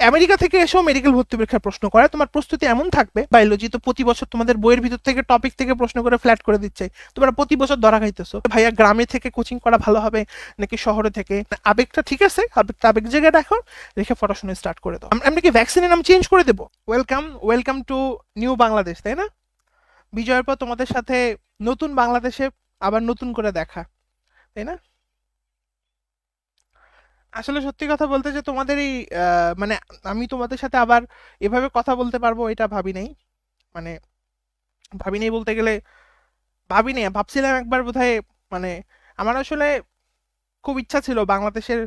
America থেকে এসেও medical ভর্তি পরীক্ষার প্রশ্ন করে তোমার প্রস্তুতি এমন থাকবে বায়োলজি তো প্রতি বছর তোমাদের বইয়ের ভিতর থেকে টপিক থেকে প্রশ্ন করে ফ্ল্যাট করে দিচ্ছে। তোমরা প্রতি বছর ধরা খাইতেছো। ভাইয়া, গ্রামে থেকে কোচিং করা ভালো হবে নাকি শহরে থেকে? আবেগটা ঠিক আছে আবেগটা আবেগ জায়গায় রাখো, রেখে পড়াশোনা স্টার্ট করে দাও। আম- আমরা কি ভ্যাকসিনের নাম চেঞ্জ করে দেবো? Welcome welcome to new Bangladesh তাই না? বিজয়ের পর তোমাদের সাথে নতুন বাংলাদেশে আবার নতুন করে দেখা, তাই না? আসলে সত্যি কথা বলতে যে তোমাদের এই মানে আমি তোমাদের সাথে আবার এভাবে কথা বলতে পারব এটা ভাবি নাই। মানে ভাবি নাই বলতে গেলে ভাবি নাই ভাবছিলাম একবার বোধহয় মানে আমার আসলে খুব ইচ্ছা ছিল বাংলাদেশের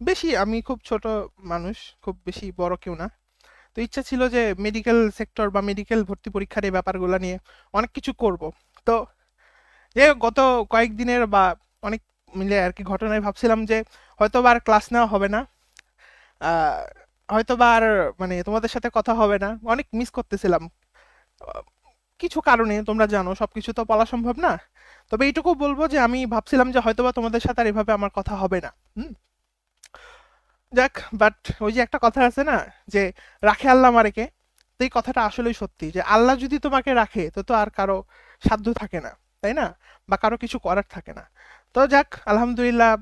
বেশি আমি খুব ছোট মানুষ খুব বেশি বড় কেউ না। তো ইচ্ছা ছিল যে মেডিকেল সেক্টর বা মেডিকেল ভর্তি পরীক্ষার এই ব্যাপারগুলো নিয়ে অনেক কিছু করব। তো হোক, গত কয়েকদিনের বা অনেক মিলে আর কি ঘটনায় ভাবছিলাম যে হয়তো আর ক্লাস নেওয়া হবে না। হয়তো বা আর মানে তোমাদের সাথে কথা হবে না। অনেক মিস করতেছিলাম। কিছু কারণে তোমরা জানো, সবকিছু তো বলা সম্ভব না। তবে এইটুকু বলব যে আমি ভাবছিলাম যে হয়তো বা তোমাদের সাথে আর এভাবে আমার কথা হবে না। হুম? যাক বাট ওই যে একটা কথা আছে না, যে রাখে আল্লাহ মারেকে তো এই কথাটা আসলেই সত্যি যে আল্লাহ যদি তোমাকে রাখে, তো তো আর কারও সাধ্য থাকে না, তাই না? বা কারও কিছু করার থাকে না। তো যাক, আলহামদুলিল্লাহ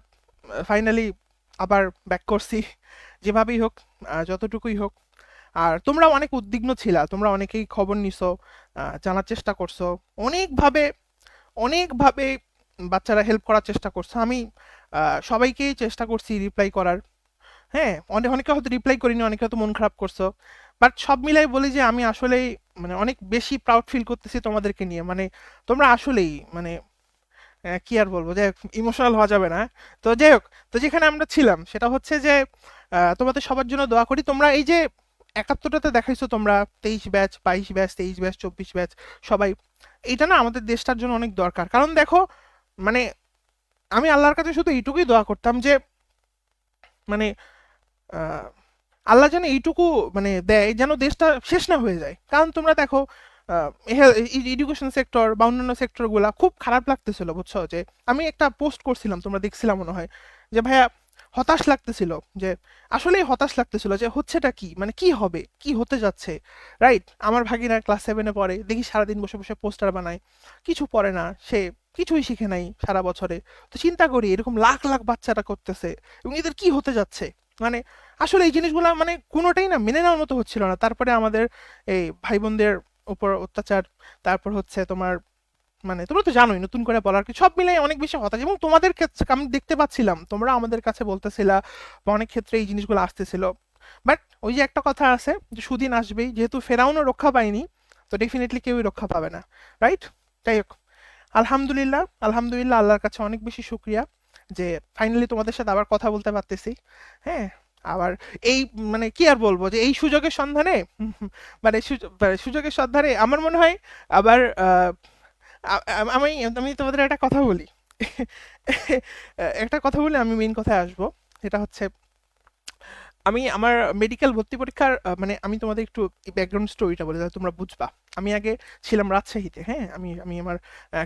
ফাইনালি আবার ব্যাক করছি। যেভাবেই হোক যতটুকুই হোক। আর তোমরা অনেক উদ্বিগ্ন ছিলা, তোমরা অনেকেই খবর নিছো জানার চেষ্টা করছ। অনেকভাবে অনেকভাবে বাচ্চারা হেল্প করার চেষ্টা করছ। আমি সবাইকেই চেষ্টা করছি রিপ্লাই করার। হ্যাঁ অনেক অনেকে হয়তো রিপ্লাই করিনি, অনেকে হয়তো মন খারাপ করছ। বাট সব মিলাই বলি যে, আমি আসলেই মানে অনেক বেশি প্রাউড ফিল করতেছি তোমাদেরকে নিয়ে। মানে তোমরা আসলেই মানে কি আর বলব? যে ইমোশনাল হওয়া যাবে না। তো যাই হোক, তো যেখানে আমরা ছিলাম, সেটা হচ্ছে যে তোমাদের সবার জন্য দোয়া করি। তোমরা এই যে একাত্তরটাতে দেখাইছো তোমরা, তেইশ ব্যাচ, বাইশ ব্যাচ, তেইশ ব্যাচ, চব্বিশ ব্যাচ, সবাই, এইটা না আমাদের দেশটার জন্য অনেক দরকার। কারণ দেখো মানে আমি আল্লাহর কাছে শুধু এইটুকুই দোয়া করতাম যে মানে আল্লাহ যেন এইটুকু মানে দেয়, যেন দেশটা শেষ না হয়ে যায়। কারণ তোমরা দেখো এডুকেশন সেক্টর বা অন্যান্য সেক্টরগুলা খুব খারাপ লাগতেছিল, বুঝছ? যে আমি একটা পোস্ট করছিলাম, তোমরা দেখছিলাম মনে হয়, যে ভাইয়া হতাশ লাগতেছিল, যে আসলেই হতাশ লাগতেছিল যে হচ্ছেটা কি? মানে কি হবে? কি হতে যাচ্ছে? রাইট আমার ভাগিনা ক্লাস সেভেনে পড়ে, দেখি সারাদিন বসে বসে পোস্টার বানায়, কিছু পড়ে না, সে কিছুই শিখে নাই সারা বছরে। তো চিন্তা করি, এরকম লাখ লাখ বাচ্চারা করতেছে, এবং এদের কি হতে যাচ্ছে? মানে আসলে এই জিনিসগুলো মানে কোনোটাই না, মেনে নেওয়ার মতো হচ্ছিল না। তারপরে আমাদের এই ভাই বোনদের উপর অত্যাচার, তারপর হচ্ছে তোমার মানে তোমরা তো জানোই নতুন করে বলার কি, সব মিলাই অনেক বেশি হতাশ। এবং তোমাদের ক্ষেত্রে, আমি দেখতে পাচ্ছিলাম, তোমরা আমাদের কাছে বলতেছিলা বা অনেক ক্ষেত্রে এই জিনিসগুলো আসতেছিল। বাট ওই যে একটা কথা আছে যে সুদিন আসবেই, যেহেতু ফেরাউনও রক্ষা পায়নি, তো ডেফিনেটলি কেউই রক্ষা পাবে না রাইট যাই হোক, আলহামদুলিল্লাহ আলহামদুলিল্লাহ আল্লাহর কাছে অনেক বেশি শুক্রিয়া যে ফাইনালি তোমাদের সাথে আবার কথা বলতে পারতেছি। হ্যাঁ আবার এই মানে কি আর বলব যে এই সুযোগের সন্ধানে মানে মানে সুযোগের সন্ধানে আমার মনে হয় আবার আমি আমি তোমাদের একটা কথা বলি। একটা কথা বলে আমি মেন কথায় আসব। সেটা হচ্ছে আমি আমার মেডিকেল ভর্তি পরীক্ষার মানে আমি তোমাদের একটু ব্যাকগ্রাউন্ড স্টোরিটা বলে তাহলে তোমরা বুঝবা। আমি আগে ছিলাম রাজশাহীতে হ্যাঁ? আমি আমি আমার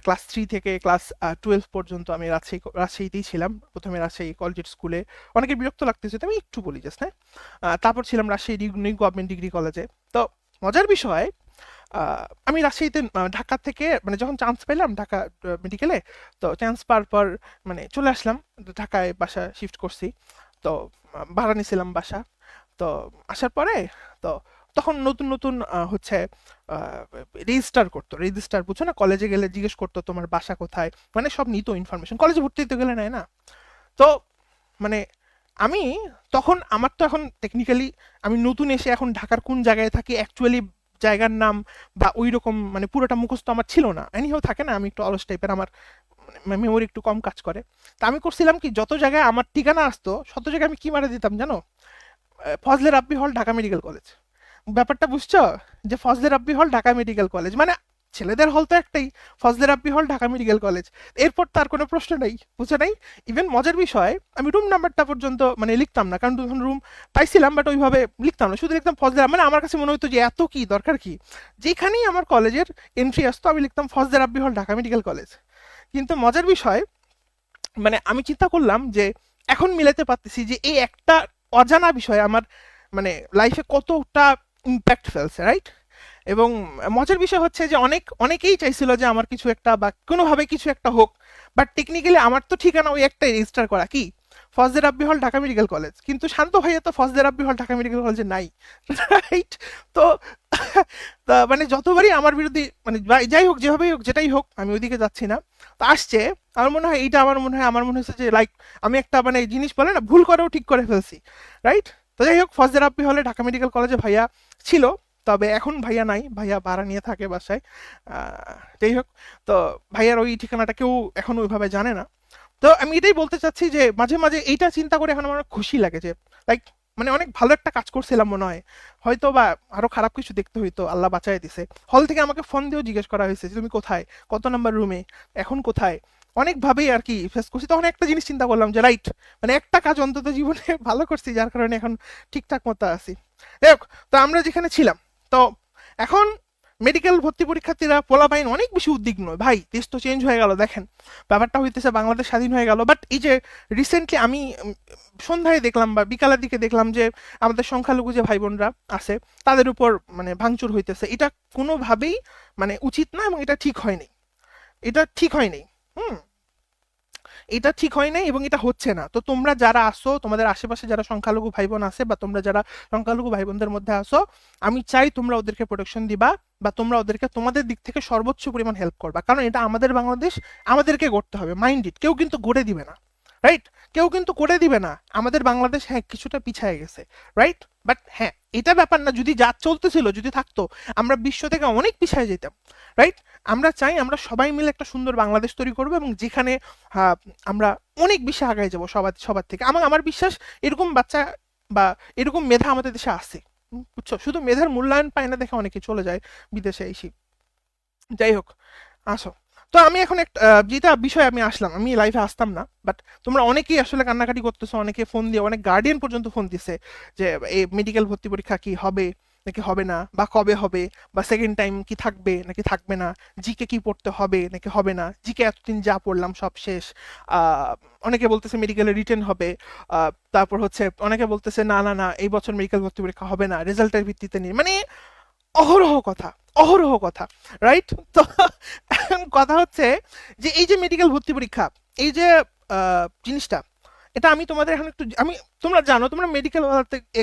ক্লাস থ্রি থেকে ক্লাস টুয়েলভ পর্যন্ত আমি রাজশাহী, রাজশাহীতেই ছিলাম। প্রথমে রাজশাহী কলেজের স্কুলে অনেকে বিরক্ত লাগতেছে আমি একটু বলি জাস্ট হ্যাঁ? তারপর ছিলাম রাজশাহী গভর্নমেন্ট ডিগ্রি কলেজে তো মজার বিষয় আমি রাজশাহীতে ঢাকা থেকে মানে যখন চান্স পেলাম ঢাকা মেডিকেলে তো চান্স পাওয়ার পর মানে চলে আসলাম। ঢাকায় বাসা শিফট করছি। তো ভাড়া নিয়েছিলাম বাসা তো আসার পরে তো তখন নতুন নতুন হচ্ছে রেজিস্টার করতো। রেজিস্টার বুঝছ না? কলেজে গেলে জিজ্ঞেস করতো, তোমার বাসা কোথায়? মানে সব নিত ইনফরমেশন কলেজে ভর্তি হতে গেলে নেয় না। তো মানে আমি তখন, আমার তো এখন টেকনিক্যালি আমি নতুন এসে এখন ঢাকার কোন জায়গায় থাকি অ্যাকচুয়ালি জায়গার নাম বা ওই রকম মানে পুরোটা মুখস্থ আমার ছিল না। এনিহাও থাকে না, আমি একটু অলস টাইপের আমার মেমোরি একটু কম কাজ করে। তা আমি করছিলাম কি, যত জায়গায় আমার ঠিকানা আসতো, শত জায়গায় আমি কি মারা দিতাম জানো? ফজলে রাব্বি হল ঢাকা মেডিকেল কলেজ। ব্যাপারটা বুঝছ? যে ফজলে রাব্বি হল ঢাকা মেডিকেল কলেজ। মানে ছেলেদের হল তো একটাই, ফজলে রাব্বি হল ঢাকা মেডিকেল কলেজ। এরপর তার কোনো প্রশ্ন নেই, বুঝে নাই? ইভেন মজার বিষয়, আমি রুম নাম্বারটা পর্যন্ত মানে লিখতাম না, কারণ তখন রুম পাইছিলাম বাট ওইভাবে লিখতাম না। শুধু লিখতাম ফজলে মানে আমার কাছে মনে হতো যে এত কি দরকার কি? যেখানেই আমার কলেজের এন্ট্রি আসতো, আমি লিখতাম ফজলে রাব্বি হল ঢাকা মেডিকেল কলেজ। কিন্তু মজার বিষয় মানে আমি চিন্তা করলাম যে এখন মিলাতে পারতেছি যে এই একটা অজানা বিষয় আমার মানে লাইফে কতটা ইম্প্যাক্ট ফেলছে রাইট এবং মজার বিষয় হচ্ছে যে অনেক, অনেকেই চাইছিল যে আমার কিছু একটা বা কোনোভাবে কিছু একটা হোক বাট টেকনিক্যালি আমার তো ঠিকানা ওই একটাই রেজিস্টার করা কি? ফজদের রাব্বি হল ঢাকা মেডিকেল কলেজ কিন্তু শান্ত ভাইয়া তো ফজদের রাব্বি হল ঢাকা মেডিকেল কলেজে নাই রাইট তো তা মানে যতবারই আমার বিরুদ্ধে মানে যাই- হোক, যেভাবেই হোক, যেটাই হোক, আমি ওইদিকে যাচ্ছি না। তো আসছে, আমার মনে হয় এইটা আমার মনে হয়, আমার মনে হচ্ছে যে লাইক আমি একটা মানে জিনিস বলে না, ভুল করেও ঠিক করে ফেলছি রাইট তো যাই হোক ফজদের রাব্বি হলে ঢাকা মেডিকেল কলেজে ভাইয়া ছিল, তবে এখন ভাইয়া নাই, ভাইয়া ভাড়া নিয়ে থাকে বাসায় যাই হোক, তো ভাইয়ার ওই ঠিকানাটা কেউ এখন ওইভাবে জানে না। তো আমি এটাই বলতে চাচ্ছি যে, মাঝে মাঝে এইটা চিন্তা করে এখন আমার খুশি লাগে যে লাইক মানে অনেক ভালো একটা কাজ করছিলাম মনে হয়। হয়তো বা আরও খারাপ কিছু দেখতে হইতো, আল্লাহ বাঁচাই দিছে। হল থেকে আমাকে ফোন দিয়েও জিজ্ঞেস করা হয়েছে তুমি কোথায়? কত নাম্বার রুমে এখন কোথায়? অনেকভাবেই আর কি ফেস করছি। তখন একটা জিনিস চিন্তা করলাম যে রাইট মানে একটা কাজ অন্তত জীবনে ভালো করছি, যার কারণে এখন ঠিকঠাক মতো আছি। দেখ, তো আমরা যেখানে ছিলাম, তো এখন মেডিকেল ভর্তি পরীক্ষার্থীরা পোলা পোলাপাইন অনেক বেশি উদ্বিগ্ন। ভাই, দেশ তো চেঞ্জ হয়ে গেল, দেখেন। ব্যাপারটা হইতেছে বাংলাদেশ স্বাধীন হয়ে গেল। বাট এই যে রিসেন্টলি আমি সন্ধ্যায় দেখলাম বা বিকালের দিকে দেখলাম যে আমাদের সংখ্যালঘু যে ভাই বোনরা আছে, তাদের উপর মানে ভাঙচুর হইতেছে। এটা কোনোভাবেই মানে উচিত না এবং এটা ঠিক হয়নি। এটা ঠিক হয়নি। হুম? এটা ঠিক হয় নাই এবং এটা হচ্ছে না। তো তোমরা যারা আসো, তোমাদের আশেপাশে যারা সংখ্যালঘু ভাই বোন আছে বা তোমরা যারা সংখ্যালঘু ভাই বোনদের মধ্যে আসো, আমি চাই তোমরা ওদেরকে প্রোটেকশন দিবা বা তোমরা ওদেরকে তোমাদের দিক থেকে সর্বোচ্চ পরিমাণ হেল্প করবা। কারণ এটা আমাদের বাংলাদেশ, আমাদেরকে করতে হবে। মাইন্ড ইট কেউ কিন্তু গড়ে দিবে না রাইট কেউ কিন্তু করে দিবে না। আমাদের বাংলাদেশ হ্যাঁ কিছুটা পিছিয়ে গেছে রাইট বাট হ্যাঁ এটা ব্যাপার না যদি যা চলতেছিল যদি থাকতো আমরা বিশ্ব থেকে অনেক পিছিয়ে যেতাম রাইট আমরা চাই আমরা সবাই মিলে একটা সুন্দর বাংলাদেশ তৈরি করব এবং যেখানে আমরা অনেক বেশি আগায় যাব সবার সবার থেকে। আমার আমার বিশ্বাস এরকম বাচ্চা বা এরকম মেধা আমাদের দেশে হুম, বুঝছ? শুধু মেধার মূল্যায়ন পায় না দেখে অনেকে চলে যায় বিদেশে এসে। যাই হোক আসো। তো আমি এখন একটা যেটা বিষয়ে আমি আসলাম, আমি লাইফে আসতাম না বাট তোমরা অনেকেই আসলে কান্নাকাটি করতেছো, অনেকে ফোন দিয়ে, অনেক গার্ডিয়ান পর্যন্ত ফোন দিছে যে, এই মেডিকেল ভর্তি পরীক্ষা কি হবে, নাকি হবে না, বা কবে হবে, বা সেকেন্ড টাইম কি থাকবে, নাকি থাকবে না জিকে কি পড়তে হবে, নাকি হবে না জিকে এতদিন যা পড়লাম সব শেষ। অনেকে বলতেছে মেডিকেলে রিটেন হবে তারপর হচ্ছে অনেকে বলতেছে, না না না, এই বছর মেডিকেল ভর্তি পরীক্ষা হবে না রেজাল্টের ভিত্তিতে নিয়ে। মানে অহরহ কথা অহরহ কথা রাইট তো কথা হচ্ছে যে এই যে মেডিকেল ভর্তি পরীক্ষা, এই যে জিনিসটা, এটা আমি তোমাদের এখন একটু, আমি, তোমরা জানো, তোমরা মেডিকেল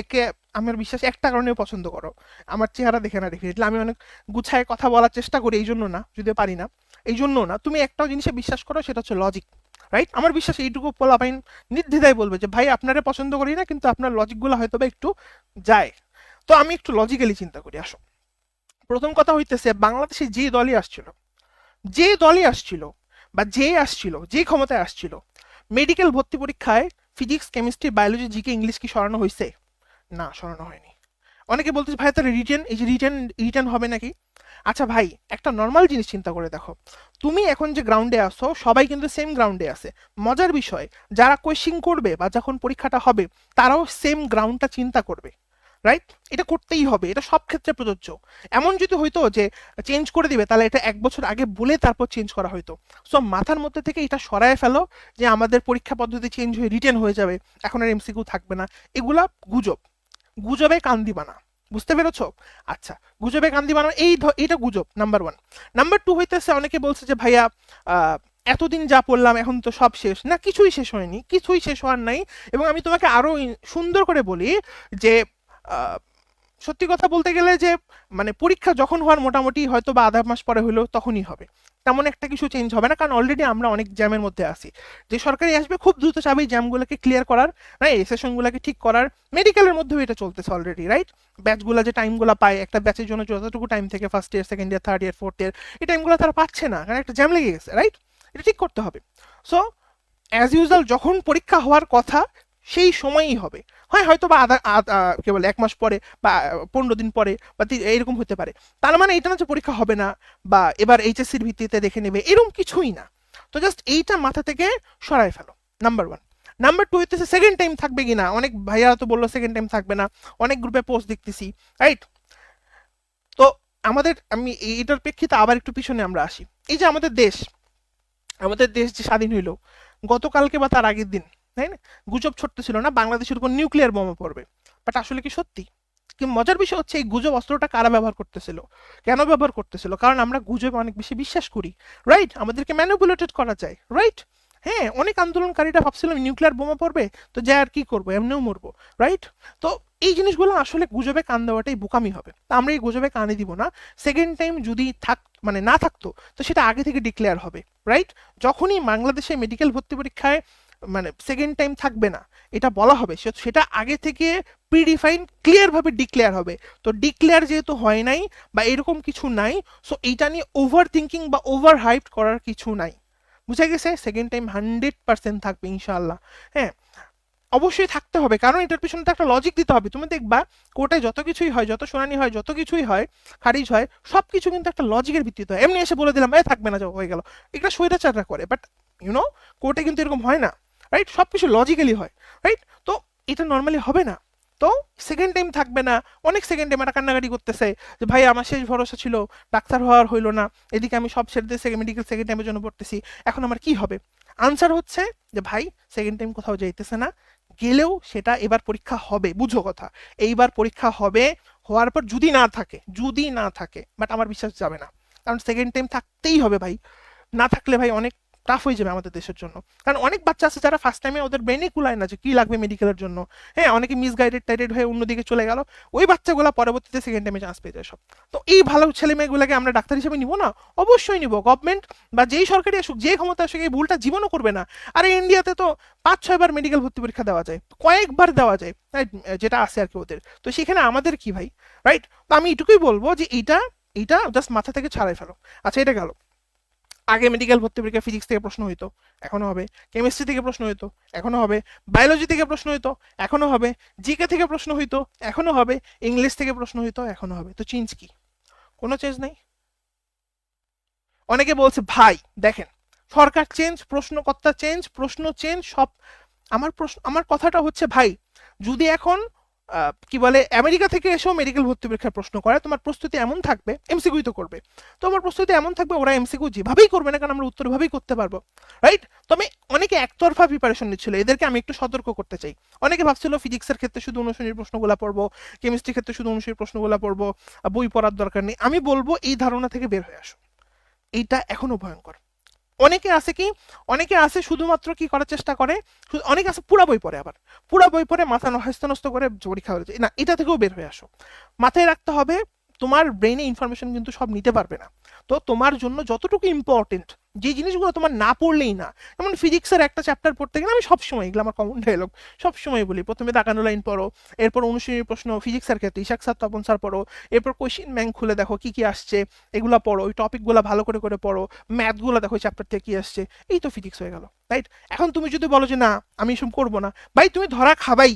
একে আমার বিশ্বাস একটা কারণে পছন্দ করো। আমার চেহারা দেখে না ডেফিনেটলি আমি অনেক গুছায় কথা বলার চেষ্টা করি এই জন্য না যদিও পারি না এই জন্য না। তুমি একটাও জিনিসে বিশ্বাস করো, সেটা হচ্ছে লজিক রাইট আমার বিশ্বাস এইটুকু পোলাপাইন নির্দ্বিধায় বলবে যে, ভাই, আপনারে পছন্দ করি না, কিন্তু আপনার লজিকগুলো হয়তো বা একটু যায়। তো আমি একটু লজিক্যালি চিন্তা করি, আসো। প্রথম কথা হইতেছে বাংলাদেশে যে দলই আসছিল, যে দলই আসছিল বা যে আসছিল, যে ক্ষমতায় আসছিল মেডিকেল ভর্তি পরীক্ষায় physics chemistry biology GK English কি সরানো হয়েছে না, সরানো হয়নি। অনেকে বলতেছে, ভাই, তাহলে রিটার্ন এই যে রিটার্ন রিটার্ন হবে নাকি? আচ্ছা ভাই, একটা নর্মাল জিনিস চিন্তা করে দেখো। তুমি এখন যে গ্রাউন্ডে আসো সবাই কিন্তু সেম গ্রাউন্ডে আছে। মজার বিষয়, যারা কোয়েশ্চিং করবে বা যখন পরীক্ষাটা হবে, তারাও সেম গ্রাউন্ডটা চিন্তা করবে। রাইট এটা করতেই হবে, এটা সব ক্ষেত্রে প্রযোজ্য। এমন যদি হইতো যে চেঞ্জ করে দিবে, তাহলে এটা এক বছর আগে বলে তারপর চেঞ্জ করা হইতো। সো মাথার মধ্যে থেকে এটা সরায় ফেলো যে আমাদের পরীক্ষা পদ্ধতি চেঞ্জ হয়ে রিটেন হয়ে যাবে, এখন আর এমসিকিউ থাকবে না। এগুলা গুজব। গুজবে কান দিবা না বুঝতে পেরেছ? আচ্ছা গুজবে কান দিবা না এই এইটা গুজব নাম্বার ওয়ান নাম্বার টু হইতেছে, অনেকে বলছে যে ভাইয়া এতদিন যা পড়লাম, এখন তো সব শেষ। না, কিছুই শেষ হয়নি, কিছুই শেষ হওয়ার নাই। এবং আমি তোমাকে আরও ইন- সুন্দর করে বলি যে সত্যি কথা বলতে গেলে যে মানে পরীক্ষা যখন হওয়ার মোটামুটি হয়তো বা আধা মাস পরে হলেও তখনই হবে। তেমন একটা কিছু চেঞ্জ হবে না, কারণ অলরেডি আমরা অনেক জ্যামের মধ্যে আছি। যে সরকারি আসবে, খুব দ্রুত চাবে এই জ্যামগুলোকে ক্লিয়ার করার রাইট এই সেশনগুলোকে ঠিক করার। মেডিকেলের মধ্যেও এটা চলতেছে অলরেডি রাইট ব্যাচগুলো যে টাইমগুলো পায়, একটা ব্যাচের জন্য যতটুকু টাইম থেকে first year second year third year fourth year এই টাইমগুলো তারা পাচ্ছে না, কারণ একটা জ্যাম লেগে গেছে রাইট এটা ঠিক করতে হবে। সো অ্যাজ ইউজুয়াল যখন পরীক্ষা হওয়ার কথা সেই সময়ই হবে। হয় হয়তো বা আধা আহ, বলে এক মাস পরে বা পনেরো দিন পরে বা এরকম হতে পারে। তার মানে এটা না যে পরীক্ষা হবে না বা এবার এইচএসসির ভিত্তিতে দেখে নেবে এরকম কিছুই না। তো জাস্ট এইটা মাথা থেকে সরাই ফেলো নাম্বার ওয়ান নাম্বার টু হইতেছে সেকেন্ড টাইম থাকবে কি না? অনেক ভাইয়া তো বলল সেকেন্ড টাইম থাকবে না। অনেক গ্রুপে পোস্ট দেখতেছি রাইট তো আমাদের আমি এটার প্রেক্ষিতে আবার একটু পিছনে আমরা আসি। এই যে আমাদের দেশ আমাদের দেশ যে স্বাধীন হইল গতকালকে বা তার আগের দিন তাই না? গুজব ছড়তেছিল না, বাংলাদেশের উপর নিউক্লিয়ার বোমা পড়বে। বাট আসলে কি সত্যি? কি মজার বিষয় হচ্ছে এই গুজব অস্ত্রটা কারা ব্যবহার করতেছিল? কেন ব্যবহার করতেছিল? কারণ আমরা গুজবে অনেক বেশি বিশ্বাস করি। রাইট আমাদেরকে ম্যানিপুলেটেড করা যায়। রাইট হ্যাঁ অনেক আন্দোলনকারীরা ভাবছিলাম নিউক্লিয়ার বোমা পড়বে, তো যা আর কি করব? এমনিও মরবো। রাইট তো এই জিনিসগুলো আসলে গুজবে কান দেওয়াটাই বোকামি হবে। তা আমরা এই গুজবে কানে দিব না। সেকেন্ড টাইম যদি থাক মানে না থাকতো, তো সেটা আগে থেকে ডিক্লেয়ার হবে। রাইট যখনই বাংলাদেশে মেডিকেল ভর্তি পরীক্ষায় মানে সেকেন্ড টাইম থাকবে না। এটা বলা হবে। সেটা আগে থেকে প্রিডিফাইন ক্লিয়ারভাবে ডিক্লেয়ার হবে। তো ডিক্লেয়ার যেহেতু হয় নাই বা এরকম কিছু নাই সো এইটা নিয়ে ওভার থিঙ্কিং বা ওভার হাইপ করার কিছু নাই। বুঝা গেছে? সেকেন্ড টাইম হান্ড্রেড পার্সেন্ট থাকবে ইনশাল্লাহ হ্যাঁ অবশ্যই থাকতে হবে। কারণ এটার পিছনে তো একটা লজিক দিতে হবে। তুমি দেখবা, কোর্টে যত কিছুই হয়, যত শুনানি হয়, যত কিছুই হয়, খারিজ হয় সব কিছু কিন্তু একটা লজিকের ভিত্তিতে হয়। এমনি এসে বলে দিলাম, এ, থাকবে না, যাও, হয়ে গেল। এটা স্বৈরাচাররা করে। বাট ইউনো কোর্টে কিন্তু এরকম হয় না। রাইট সব কিছু লজিক্যালি হয় রাইট তো এটা নর্মালি হবে না। তো সেকেন্ড টাইম থাকবে না। অনেক সেকেন্ড টাইম একটা কান্নাকাটি করতেছে যে, ভাই, আমার শেষ ভরসা ছিল। ডাক্তার হওয়ার হইল না। এদিকে আমি সব ছেড়ে দিয়ে মেডিকেল সেকেন্ড টাইমের জন্য পড়তেছি। এখন আমার কি হবে? আনসার হচ্ছে যে, ভাই সেকেন্ড টাইম কোথাও যাইতেছে না। গেলেও সেটা এবার পরীক্ষা হবে। বুঝো কথা। এইবার পরীক্ষা হবে হওয়ার পর যদি না থাকে, যদি না থাকে বাট আমার বিশ্বাস যাবে না। কারণ সেকেন্ড টাইম থাকতেই হবে ভাই। না থাকলে ভাই অনেক টাফ হয়ে যাবে আমাদের দেশের জন্য। কারণ অনেক বাচ্চা আছে যারা ফার্স্ট টাইমে ওদের ব্রেনে কুলায় না যে কি লাগবে মেডিকেলের জন্য। হ্যাঁ অনেকে মিসগাইডেড টাইডেড হয়ে অন্যদিকে চলে গেল। ওই বাচ্চাগুলো পরবর্তীতে সেকেন্ড টাইমে চান্স পেয়ে যায় সব। তো এই ভালো ছেলে মেয়েগুলোকে আমরা ডাক্তার হিসেবে নিব না? অবশ্যই নিব। গভর্নমেন্ট বা যেই সরকারি আসুক, যে ক্ষমতা আসুক, এই ভুলটা জীবনও করবে না। আর ইন্ডিয়াতে তো পাঁচ ছয়বার মেডিকেল ভর্তি পরীক্ষা দেওয়া যায়। কয়েকবার দেওয়া যায়? যেটা আছে আর কি ওদের। তো সেখানে আমাদের কি ভাই? রাইট তো আমি এটুকুই বলব যে এইটা এইটা জাস্ট মাথা থেকে ছাড়াই ফেলো। আচ্ছা এটা গেল। আগে মেডিকেল ভর্তি পরীক্ষা ফিজিক্স থেকে প্রশ্ন হইতো, এখনও হবে। কেমিস্ট্রি থেকে প্রশ্ন হইতো, এখনও হবে। বায়োলজি থেকে প্রশ্ন হইতো, এখনও হবে। জিকে থেকে প্রশ্ন হইতো, এখনও হবে। ইংলিশ থেকে প্রশ্ন হইতো, এখনও হবে। তো চেঞ্জ কি? কোনো চেঞ্জ নেই? অনেকে বলছে, ভাই, দেখেন, সরকার চেঞ্জ প্রশ্নকর্তা চেঞ্জ প্রশ্ন চেঞ্জ সব আমার প্রশ্ন, আমার কথাটা হচ্ছে, ভাই, যদি এখন কি বলে, আমেরিকা থেকে এসেও মেডিকেল ভর্তি পরীক্ষার প্রশ্ন করে। তোমার প্রস্তুতি এমন থাকবে এমসিকিউ তো করবে। তোমার প্রস্তুতি এমন থাকবে, ওরা এমসিকিউ যেভাবেই করবে না কারণ আমরা উত্তর ভাবেই করতে পারব। রাইট তবে অনেকে একতরফা প্রিপারেশন নিচ্ছিল, এদেরকে আমি একটু সতর্ক করতে চাই। অনেকে ভাবছিল ফিজিক্সের ক্ষেত্রে শুধু অনুশীলনীর প্রশ্নগুলো পড়ব কেমিস্ট্রির ক্ষেত্রে শুধু অনুশীলনীর প্রশ্নগুলো পড়ব বই পড়ার দরকার নেই। আমি বলব, এই ধারণা থেকে বের হয়ে আসো। এইটা এখনও ভয়ঙ্কর। অনেকে আছে কি, অনেকে আছে শুধুমাত্র কি করার চেষ্টা করে অনেকে আছে পুরা বই পড়ে আবার, পুরা বই পড়ে মাথা নষ্ট করে পরীক্ষা হয়েছে না, এটা থেকেও বের হয়ে আসো। মাথায় রাখতে হবে, তোমার ব্রেনে ইনফরমেশন কিন্তু সব নিতে পারবে না। তো তোমার জন্য যতটুকু ইম্পর্টেন্ট যে জিনিসগুলো তোমার না পড়লেই না। যেমন ফিজিক্সের একটা চ্যাপ্টার পড়তে গেলে আমি সবসময় এগুলো আমার কমন ডায়লগ সবসময় বলি। প্রথমে দাগানো লাইন পড়ো, এরপর অনুশীলনী প্রশ্ন ফিজিক্সের ক্ষেত্রে, ইশাক স্যার, তপন স্যার পড়ো, এরপর কোয়েশ্চিন ব্যাংক খুলে দেখো কি কি আসছে, এগুলো পড়ো, ওই টপিকগুলো ভালো করে করে পড়ো ম্যাথগুলো দেখো চ্যাপ্টার থেকে কি আসছে, এই তো ফিজিক্স হয়ে গেল রাইট এখন তুমি যদি বলো যে না, আমি এসব করব না, ভাই তুমি ধরা খাবাই,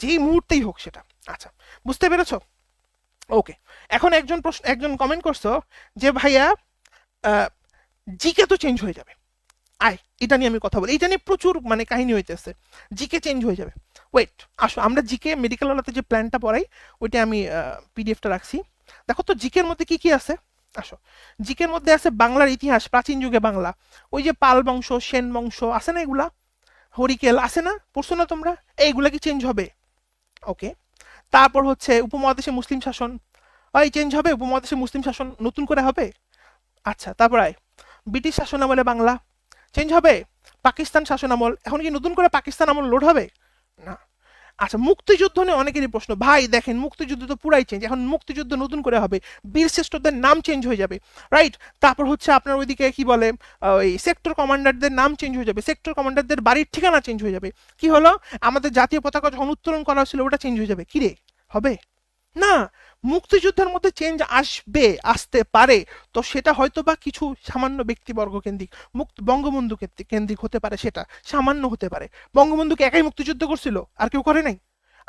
যেই মুহূর্তেই হোক সেটা। আচ্ছা বুঝতে পেরেছ? ওকে এখন একজন প্রশ্ন, একজন কমেন্ট করছ যে, ভাইয়া জিকে তো চেঞ্জ হয়ে যাবে। আয়, এটা নিয়ে আমি কথা বলি। এটা নিয়ে প্রচুর মানে কাহিনী হইতেছে। জিকে চেঞ্জ হয়ে যাবে। ওয়েট আসো, আমরা জিকে মেডিকেলওয়ালাতে যে প্ল্যানটা পড়াই, ওইটা আমি পিডিএফটা রাখছি। দেখো তো জিকের মধ্যে কি কি আছে? আসো। জিকের মধ্যে আছে বাংলার ইতিহাস, প্রাচীন যুগে বাংলা। ওই যে পাল বংশ, সেন বংশ, আছে না এগুলা? হরিকেল, আছে না? পড়ছো না তোমরা? এইগুলা কি চেঞ্জ হবে? ওকে তারপর হচ্ছে উপমহাদেশে মুসলিম শাসন। ওই চেঞ্জ হবে, উপমহাদেশে মুসলিম শাসন নতুন করে হবে? আচ্ছা তারপর আয়। ব্রিটিশ শাসন আমলে বাংলা। চেঞ্জ হবে? পাকিস্তান শাসন আমল। এখন কি নতুন করে পাকিস্তান আমল লোড হবে? না। আচ্ছা মুক্তিযুদ্ধ নিয়ে অনেকেরই প্রশ্ন। ভাই, দেখেন, মুক্তিযুদ্ধ তো পুরাই চেঞ্জ এখন মুক্তিযুদ্ধ নতুন করে হবে, বীর শ্রেষ্ঠদের নাম চেঞ্জ হয়ে যাবে রাইট তারপর হচ্ছে আপনার ওইদিকে কি বলে ওই সেক্টর কমান্ডারদের নাম চেঞ্জ হয়ে যাবে সেক্টর কমান্ডারদের বাড়ির ঠিকানা চেঞ্জ হয়ে যাবে। কি হলো? আমাদের জাতীয় পতাকা যখন উত্তোলন করা হয়েছিল, ওটা চেঞ্জ হয়ে যাবে। কি রে? হবে? না, মুক্তিযুদ্ধের মধ্যে চেঞ্জ আসবে, আসতে পারে। তো সেটা হয়তো বা কিছু সামান্য ব্যক্তিবর্গ কেন্দ্রিক, মুক্ত, বঙ্গবন্ধু কেন্দ্রিক হতে পারে সেটা, সামান্য হতে পারে। বঙ্গবন্ধুকে একাই মুক্তিযুদ্ধ করছিল, আর কেউ করে নাই।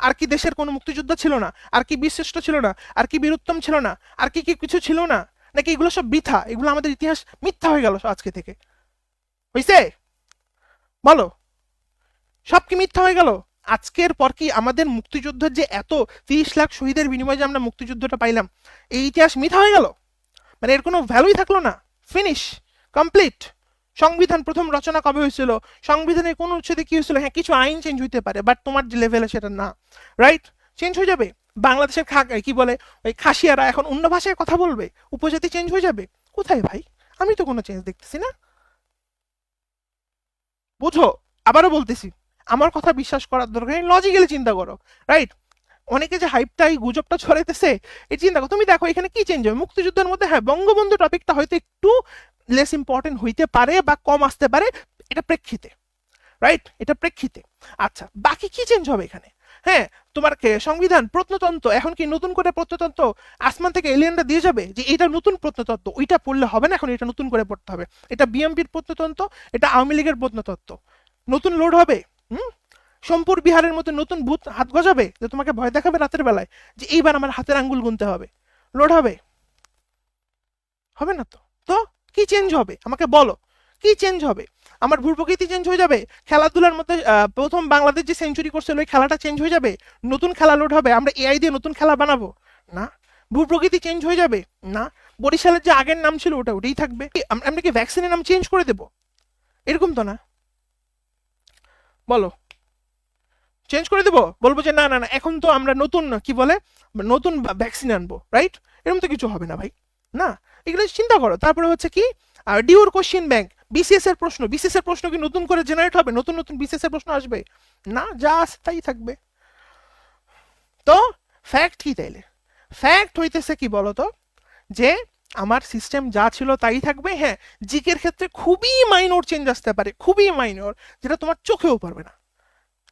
আর কি দেশের কোনো মুক্তিযোদ্ধা ছিল না, আর কি বীরশ্রেষ্ঠ ছিল না, আর কি বীরুত্তম ছিল না, আর কি কি কিছু ছিল না, নাকি এগুলো সব বৃথা, এগুলো আমাদের ইতিহাস মিথ্যা হয়ে গেল আজকে থেকে। হইছে? বলো। সব কি মিথ্যা হয়ে গেল? আজকের পর কি আমাদের মুক্তিযুদ্ধের যে এত তিরিশ লাখ শহীদের বিনিময়ে যে আমরা মুক্তিযুদ্ধটা পাইলাম এই ইতিহাস মিথা হয়ে গেল? মানে এর কোনো ভ্যালুই থাকল না। ফিনিশ কমপ্লিট সংবিধান প্রথম রচনা কবে হয়েছিল? সংবিধানের কোন উচ্ছেদে কি হয়েছিল? হ্যাঁ কিছু আইন চেঞ্জ হইতে পারে বাট তোমার যে লেভেলে সেটা না। রাইট চেঞ্জ হয়ে যাবে? বাংলাদেশের খা কি বলে? ওই খাসিয়ারা এখন অন্য ভাষায় কথা বলবে? উপজাতি চেঞ্জ হয়ে যাবে? কোথায় ভাই? আমি তো কোনো চেঞ্জ দেখতেছি না। বুঝো, আবারও বলতেছি। আমার কথা বিশ্বাস করার দরকার নেই লজিক্যালি চিন্তা করো রাইট অনেকে যে হাইপটা এই গুজবটা ছড়াইতেছে, এই চিন্তা করো, তুমি দেখো এখানে কি চেঞ্জ হবে? মুক্তিযুদ্ধের মধ্যে হ্যাঁ বঙ্গবন্ধু টপিকটা হয়তো একটু লেস ইম্পর্টেন্ট হইতে পারে বা কম আসতে পারে, এটা প্রেক্ষিতে রাইট এটা প্রেক্ষিতে। আচ্ছা বাকি কি চেঞ্জ হবে এখানে? হ্যাঁ তোমার সংবিধান, প্রত্নতন্ত্র, এখন কি নতুন করে প্রত্নতন্ত্র আসমান থেকে এলিয়েনরা দিয়ে যাবে? যে এটা নতুন প্রত্নতত্ত্ব, ওইটা পড়লে হবে না এখন, এটা নতুন করে পড়তে হবে। এটা বিএমপির প্রত্নতন্ত্র, এটা আওয়ামী লীগের প্রত্নতত্ত্ব। নতুন লোড হবে? হুম? সোমপুর বিহারের মতো নতুন ভূত হাত গজাবে যে তোমাকে ভয় দেখাবে রাতের বেলায় যে এইবার আমার হাতের আঙ্গুল গুনতে হবে। লোড হবে। হবে না তো? তো? কি চেঞ্জ হবে? আমাকে বলো। কি চেঞ্জ হবে? আমার ভূ প্রকৃতি চেঞ্জ হয়ে যাবে? খেলাধুলার মধ্যে প্রথম বাংলাদেশ যে সেঞ্চুরি করছিল ওই খেলাটা চেঞ্জ হয়ে যাবে? নতুন খেলা লোড হবে? আমরা এআই দিয়ে নতুন খেলা বানাবো? না। ভূ প্রকৃতি চেঞ্জ হয়ে যাবে? না। বরিশালের যে আগের নাম ছিল ওটা ওটাই থাকবে। আমরা কি ভ্যাকসিনের নাম চেঞ্জ করে দেবো? এরকম তো না। বলো। চেঞ্জ করে দেবো? বলব যে না না না, এখন তো আমরা নতুন, কি বলে, নতুন ভ্যাকসিন আনব রাইট এরকম তো কিছু হবে না ভাই, না? এগুলো চিন্তা করো। তারপরে হচ্ছে কি ডিউর কোশ্চেন ব্যাংক বিসিএস এর প্রশ্ন বিসিএস এর প্রশ্ন কি নতুন করে জেনারেট হবে? নতুন নতুন বিসিএস এর প্রশ্ন আসবে? না, যা আছে তাই থাকবে। তো ফ্যাক্ট কি তাইলে? ফ্যাক্ট হইতেছে কি বলতো? যে আমার সিস্টেম যা ছিল তাই থাকবে হ্যাঁ জিকের ক্ষেত্রে খুবই মাইনর চেঞ্জ আসতে পারে, খুবই মাইনর যেটা তোমার চোখেও পড়বে না।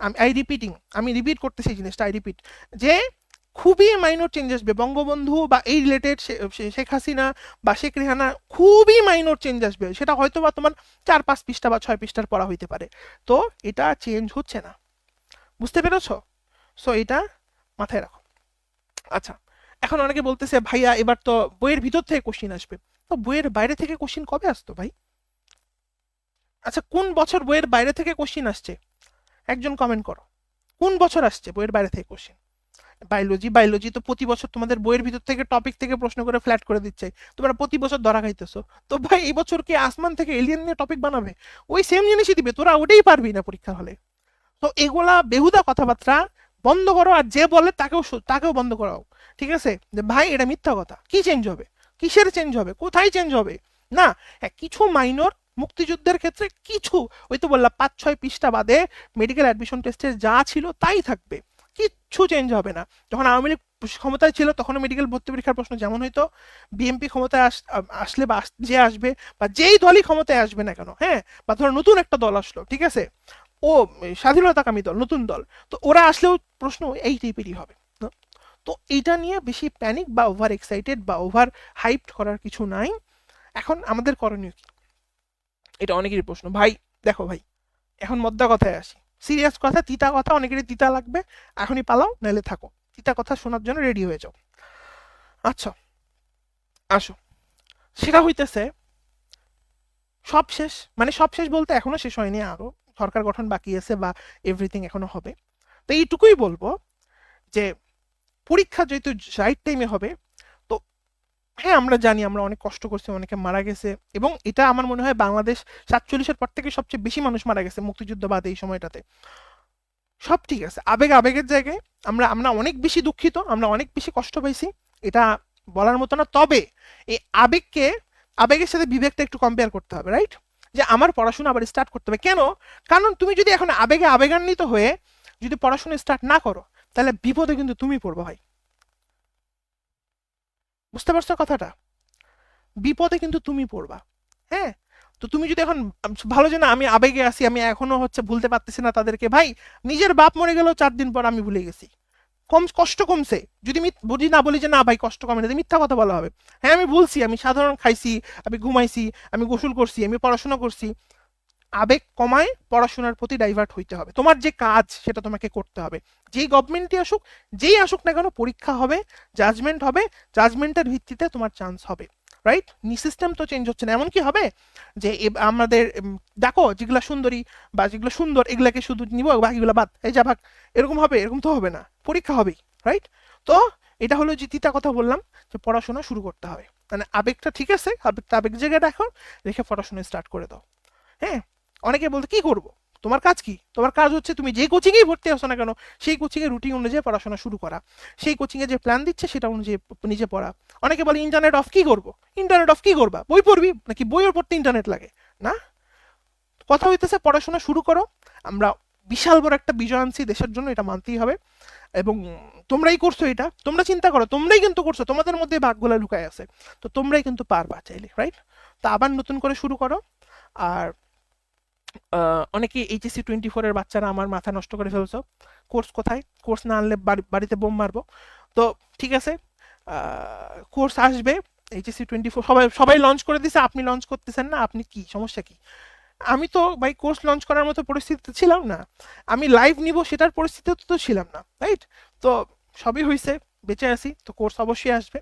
আমি আই রিপিটিং আমি রিপিট করতেছি জিনিসটা আই রিপিট যে খুবই মাইনর চেঞ্জ আসবে, বঙ্গবন্ধু বা এই রিলেটেড শেখ হাসিনা বা শেখ রেহানা খুবই মাইনর চেঞ্জ আসবে, সেটা হয়তো বা তোমার চার পাঁচ পৃষ্ঠা বা ছয় পৃষ্ঠার পড়া হইতে পারে। তো এটা চেঞ্জ হচ্ছে না। বুঝতে পেরেছ? সো এটা মাথায় রাখো। আচ্ছা এখন অনেকে বলতেছে, ভাইয়া, এবার তো বইয়ের ভিতর থেকে কোশ্চিন আসবে। তো বইয়ের বাইরে থেকে কোশ্চিন কবে আসতো ভাই? আচ্ছা কোন বছর বইয়ের বাইরে থেকে কোশ্চিন আসছে? একজন কমেন্ট করো। কোন বছর আসছে বইয়ের বাইরে থেকে কোশ্চিন বায়োলজি বায়োলজি তো প্রতি বছর তোমাদের বইয়ের ভিতর থেকে টপিক থেকে প্রশ্ন করে ফ্ল্যাট করে দিচ্ছে। তোমরা প্রতি বছর ধরা খাইতেছো। তো ভাই, এই বছর কি আসমান থেকে এলিয়েন নিয়ে টপিক বানাবে? ওই সেম জিনিসই দিবে, তোরা ওটাই পারবি না পরীক্ষা হলে। তো এগুলা বেহুদা কথাবার্তা, বন্ধ করো আর যে বলে তাকেও তাকেও বন্ধ করাও। ঠিক আছে? যে ভাই, এটা মিথ্যা কথা। কি চেঞ্জ হবে? কিসের চেঞ্জ হবে? কোথায় চেঞ্জ হবে? না হ্যাঁ কিছু মাইনর মুক্তিযুদ্ধের ক্ষেত্রে কিছু, ওই তো বললাম পাঁচ ছয় পৃষ্ঠা বাদে মেডিকেল অ্যাডমিশন টেস্টের যা ছিল তাই থাকবে। কিচ্ছু চেঞ্জ হবে না। যখন আওয়ামী লীগ ক্ষমতায় ছিল তখন মেডিকেল ভর্তি পরীক্ষার প্রশ্ন যেমন হয়তো বিএমপি ক্ষমতায় আস- আসলে বা যে আসবে বা যেই দলই ক্ষমতায় আসবে না কেন হ্যাঁ? বা ধরো নতুন একটা দল আসলো, ঠিক আছে? ও, স্বাধীনতাকামী দল, নতুন দল, তো ওরা আসলেও প্রশ্ন এই টাইপেরই হবে? তো এইটা নিয়ে বেশি প্যানিক বা ওভার এক্সাইটেড বা ওভার হাইপড করার কিছু নাই। এখন আমাদের করণীয় কি? এটা অনেকেরই প্রশ্ন। ভাই, দেখো ভাই, এখন মদ্দা কথায় আসি। সিরিয়াস কথা, তিতা কথা, অনেকেরই তিতা লাগবে। এখনই পালাও নাহলে থাকো। তিতা কথা শোনার জন্য রেডি হয়ে যাও। আচ্ছা আসো। সেটা হইতেছে, সব শেষ মানে সব শেষ বলতে এখনও শেষ হয়নি আরও। সরকার গঠন বাকি আছে বা এভরিথিং এখনও হবে। তো এইটুকুই বলব যে পরীক্ষা যেহেতু রাইট টাইমে হবে, তো হ্যাঁ আমরা জানি, আমরা অনেক কষ্ট করছি, অনেকে মারা গেছে এবং এটা আমার মনে হয় বাংলাদেশ সাতচল্লিশের পর থেকে সবচেয়ে বেশি মানুষ মারা গেছে মুক্তিযুদ্ধ বাদ এই সময়টাতে। সব ঠিক আছে, আবেগ আবেগের জায়গায় আমরা আমরা অনেক বেশি দুঃখিত, আমরা অনেক বেশি কষ্ট পাইছি, এটা বলার মতো না, তবে এই আবেগকে, আবেগের সাথে বিবেকটা একটু কম্পেয়ার করতে হবে রাইট যে আমার পড়াশোনা আবার স্টার্ট করতে হবে। কেন? কারণ তুমি যদি এখন আবেগে আবেগান্বিত হয়ে যদি পড়াশোনা স্টার্ট না করো তাহলে বিপদে কিন্তু তুমি পড়বে ভাই। বুঝতে পারছ কথাটা? বিপদে কিন্তু তুমি পড়বা হ্যাঁ? তো তুমি যদি এখন ভালো যে না, আমি আবেগে আছি, আমি এখনও হচ্ছে ভুলতে পারতেছি না তাদেরকে, ভাই, নিজের বাপ মরে গেলেও চার দিন পর আমি ভুলে গেছি। কম, কষ্ট কমছে। যদি বুঝি না বলি যে না ভাই, কষ্ট কমে না মিথ্যা কথা বলা হবে। হ্যাঁ আমি বলছি আমি সাধারণ খাইছি, আমি ঘুমাইছি, আমি গোসল করছি, আমি পড়াশোনা করছি আবেগ কমায় পড়াশোনার প্রতি ডাইভার্ট হইতে হবে। তোমার যে কাজ সেটা তোমাকে করতে হবে। যেই গভর্নমেন্টই আসুক, যেই আসুক না কেন পরীক্ষা হবে জাজমেন্ট হবে জাজমেন্টের ভিত্তিতে তোমার চান্স হবে। রাইট নি সিস্টেম তো চেঞ্জ হচ্ছে না। এমন কি হবে যে আমাদের দেখো যেগুলো সুন্দরী বা যেগুলো সুন্দর, এগুলাকে শুধু নিব, বাকিগুলো বাদ, এই যা ভাগ, এরকম হবে, এরকম তো হবে না। পরীক্ষা হবেই রাইট তো এটা হলো যে তিতা কথা বললাম যে পড়াশোনা শুরু করতে হবে। মানে আবেগটা ঠিক আছে আবেগটা আবেগ জায়গায় রাখো রেখে পড়াশোনা স্টার্ট করে দাও। হ্যাঁ? অনেকে বলতে, কি করব? তোমার কাজ কি? তোমার কাজ হচ্ছে তুমি যে কোচিংয়েই ভর্তি আসো না কেন, সেই কোচিংয়ের রুটিন অনুযায়ী পড়াশোনা শুরু করা। সেই কোচিংয়ে যে প্ল্যান দিচ্ছে, সেটা অনুযায়ী নিজে পড়া। অনেকে বলে ইন্টারনেট অফ কি করব? ইন্টারনেট অফ কি করবা? বই পড়বি? নাকি বইও পড়তে ইন্টারনেট লাগে? না। কথা হইতেছে, পড়াশোনা শুরু করো। আমরা বিশাল বড় একটা বিজয় আনছি দেশের জন্য, এটা মানতেই হবে। এবং তোমরাই করছ এটা। তোমরা চিন্তা করো, তোমরাই কিন্তু করছ। তোমাদের মধ্যে ভাগগুলো লুকায় আছে। তো তোমরাই কিন্তু পারবা চাইলে রাইট তো আবার নতুন করে শুরু করো। আর অনেকে এইচএসসি টোয়েন্টি ফোরের বাচ্চারা আমার মাথা নষ্ট করে ফেলছো। কোর্স কোথায়? কোর্স না আনলে বাড়ি- বাড়িতে বোম মারবো। তো ঠিক আছে কোর্স আসবে, এইচএসসি টোয়েন্টি ফোর সবাই সবাই লঞ্চ করে দিছে, আপনি লঞ্চ করতেছেন না, আপনি কি, সমস্যা কি? আমি তো ভাই কোর্স লঞ্চ করার মতো পরিস্থিতিতে ছিলাম না। আমি লাইভ নিব সেটার পরিস্থিতিতে তো ছিলাম না রাইট তো সবই হয়েছে বেঁচে আছি, তো কোর্স অবশ্যই আসবে।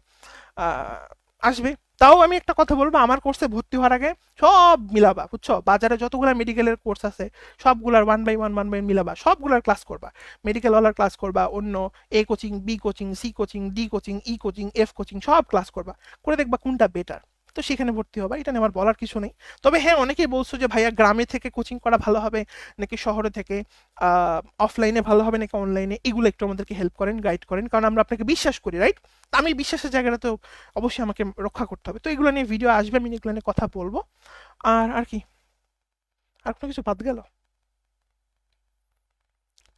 আসবে। তাও আমি একটা কথা বলব, আমার কোর্সে ভর্তি হওয়ার আগে সব মিলাবা, বুঝছ? বাজারে যতগুলো মেডিকেলের কোর্স আছে, সবগুলার one by one one by মিলাবা, সবগুলার ক্লাস করবা। মেডিকেল ওয়ালার ক্লাস করবা, অন্য A coaching B coaching C coaching D coaching E coaching F coaching সব ক্লাস করবা। করে দেখবা কোনটা বেটার তো সেখানে ভর্তি হবা এটা নিয়ে আমার বলার কিছু নেই। তবে হ্যাঁ অনেকেই বলছো যে, ভাইয়া, গ্রামে থেকে কোচিং করা ভালো হবে নাকি শহরে থেকে অফলাইনে ভালো হবে নাকি অনলাইনে এগুলো একটু আমাদেরকে হেল্প করেন গাইড করেন। কারণ আমরা আপনাকে বিশ্বাস করি রাইট তো আমি বিশ্বাসের জায়গাটা তো অবশ্যই আমাকে রক্ষা করতে হবে। তো এগুলো নিয়ে ভিডিও আসবে, আমি এগুলো নিয়ে কথা বলব। আর আর কি? আর কোনো কিছু বাদ গেল?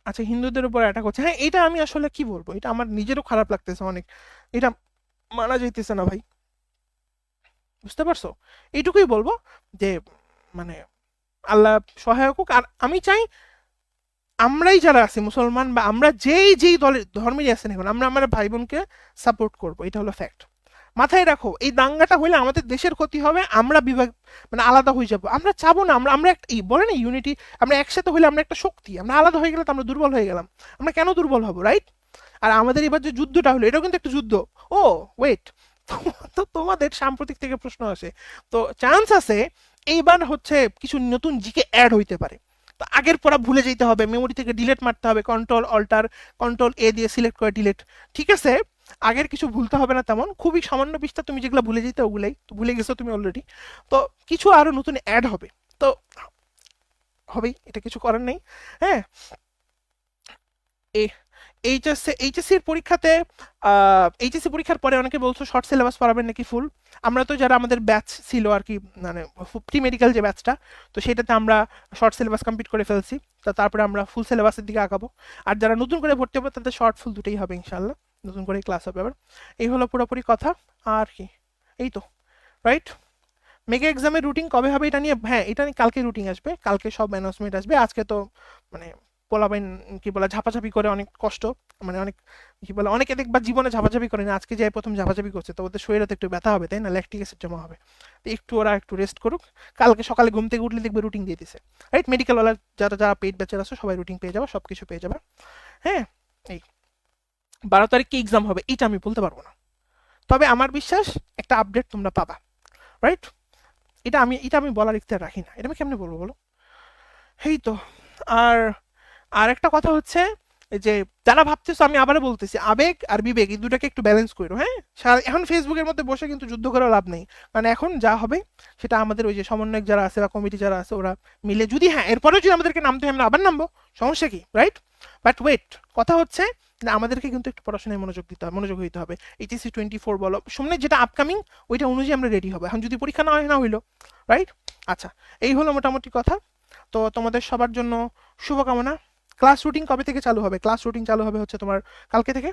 আচ্ছা হিন্দুদের উপর অ্যাটাক হচ্ছে। হ্যাঁ এটা আমি আসলে কি বলব? এটা আমার নিজেরও খারাপ লাগতেছে অনেক। এটা মানা যাইতেছে না, ভাই। বুঝতে পারছ? এইটুকুই বলব যে মানে আল্লাহ সহায়ক হোক। আর আমি চাই আমরাই যারা আছি, মুসলমান বা আমরা যেই যেই দলের ধর্মেরই আছেন এখন আমরা আমার ভাই বোনকে সাপোর্ট করব। এটা হলো ফ্যাক্ট মাথায় রাখো, এই দাঙ্গাটা হইলে আমাদের দেশের ক্ষতি হবে, আমরা বিভাগ মানে আলাদা হয়ে যাব। আমরা চাবো না, আমরা আমরা একটা, এই বলে না ইউনিটি আমরা একসাথে হইলে আমরা একটা শক্তি, আমরা আলাদা হয়ে গেলে তো আমরা দুর্বল হয়ে গেলাম। আমরা কেন দুর্বল হব রাইট আর আমাদের এবার যে যুদ্ধটা হলো, এটাও কিন্তু একটা যুদ্ধ। ও ওয়েট তো তোমাদের সাম্প্রতিক থেকে প্রশ্ন আসে। তো চান্স আছে এইবার হচ্ছে কিছু নতুন জিকে অ্যাড হইতে পারে। তো আগের পড়া ভুলে যেতে হবে মেমোরি থেকে ডিলেট মারতে হবে কন্ট্রোল অল্টার কন্ট্রোল এ দিয়ে সিলেক্ট করে ডিলেট ঠিক আছে? আগের কিছু ভুলতে হবে না তেমন। খুবই সামান্য পৃষ্ঠা তুমি যেগুলো ভুলে যেতে ওগুলাই তো ভুলে গেছো তুমি অলরেডি তো কিছু আরও নতুন অ্যাড হবে। তো হবেই, এটা কিছু করার নেই। হ্যাঁ? এইচএসসি এইচএসসির পরীক্ষাতে এইচএসসি পরীক্ষার পরে অনেকে বলছো শর্ট সিলেবাস পড়াবেন নাকি ফুল আমরা তো যারা আমাদের ব্যাচ ছিল আর কি মানে প্রি মেডিকেল যে ব্যাচটা তো সেটাতে আমরা শর্ট সিলেবাস কমপ্লিট করে ফেলছি। তো তারপরে আমরা ফুল সিলেবাসের দিকে আগাবো। আর যারা নতুন করে ভর্তি হবে, তাদের শর্ট ফুল দুটোই হবে ইনশাল্লাহ নতুন করে ক্লাস হবে আবার। এই হলো পুরোপুরি কথা। আর কি? এই তো রাইট মেগা এক্সামের রুটিন কবে হবে এটা নিয়ে হ্যাঁ এটা নিয়ে কালকে রুটিন আসবে। কালকে সব অ্যানাউন্সমেন্ট আসবে। আজকে তো মানে পোলাবেন কি বলে, ঝাপাঝাপি করে অনেক কষ্ট মানে অনেক, কি বলে, অনেকে দেখবা জীবনে ঝাপাঝাপি করে না, আজকে যাই প্রথম ঝাপাঝাপি করছে, তো ওদের শরীরে তো একটু ব্যথা হবে, তাই না? ল্যাকটিক অ্যাসিড জমা হবে। তো একটু ওরা একটু রেস্ট করুক, কালকে সকালে ঘুম থেকে উঠলে দেখবে রুটিন দিয়ে দিছে। রাইট মেডিকেলওয়ালা যারা যারা পেট ব্যাচের আছে, সবাই রুটিন পেয়ে যাবে সব কিছু পেয়ে যাবে। হ্যাঁ? এই বারো তারিখে এক্সাম হবে, এটা আমি বলতে পারব না। তবে আমার বিশ্বাস, একটা আপডেট তোমরা পাবা। রাইট এটা আমি এটা আমি বলার ইখতিয়ার রাখি না। এটা আমি কেমনে বলব বলো? এই তো, আর আর একটা কথা হচ্ছে যে যারা ভাবতেছো আমি আবারও বলতেছি, আবেগ আর বিবেক, এই দুটাকে একটু ব্যালেন্স করো হ্যাঁ? এখন ফেসবুকের মধ্যে বসে কিন্তু যুদ্ধ করে লাভ নেই। কারণ এখন যা হবে, সেটা আমাদের ওই যে সমন্বয়ক যারা আছে বা কমিটি যারা আছে, ওরা মিলে যদি হ্যাঁ এরপরেও যদি আমাদেরকে নামতে হয়, আমরা আবার নামবো, সমস্যা কি রাইট বাট ওয়েট কথা হচ্ছে যে আমাদেরকে কিন্তু একটু পড়াশোনায় মনোযোগ দিতে হবে, মনোযোগ হইতে হবে। এইচএসসি টোয়েন্টি ফোর বলো, সামনে যেটা আপকামিং ওইটা অনুযায়ী আমরা রেডি হব। এখন যদি পরীক্ষা না হয়, না হইল রাইট আচ্ছা এই হলো মোটামুটি কথা। তো তোমাদের সবার জন্য শুভকামনা। ক্লাস রুটিন কবে থেকে চালু হবে? ক্লাস রুটিন চালু হবে হচ্ছে তোমার কালকে থেকে?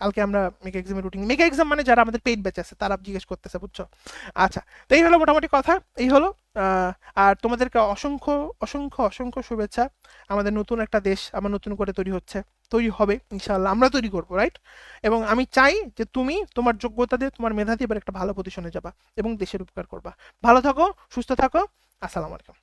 কালকে আমরা মেগা এক্সামের রুটিন মেগা এক্সাম মানে যারা আমাদের পেইড ব্যাচ আছে, তারা জিজ্ঞেস করতেছে, বুঝছ? আচ্ছা তো এই হলো মোটামুটি কথা। এই হলো আর তোমাদেরকে অসংখ্য অসংখ্য অসংখ্য শুভেচ্ছা। আমাদের নতুন একটা দেশ, আমার নতুন করে তৈরি হচ্ছে, তৈরি হবে, ইনশাআল্লাহ, আমরা তৈরি করব রাইট এবং আমি চাই যে তুমি তোমার যোগ্যতা দিয়ে, তোমার মেধা দিয়ে একটা ভালো পজিশনে যাবা এবং দেশের উপকার করবা। ভালো থাকো, সুস্থ থাকো, আসসালামু আলাইকুম।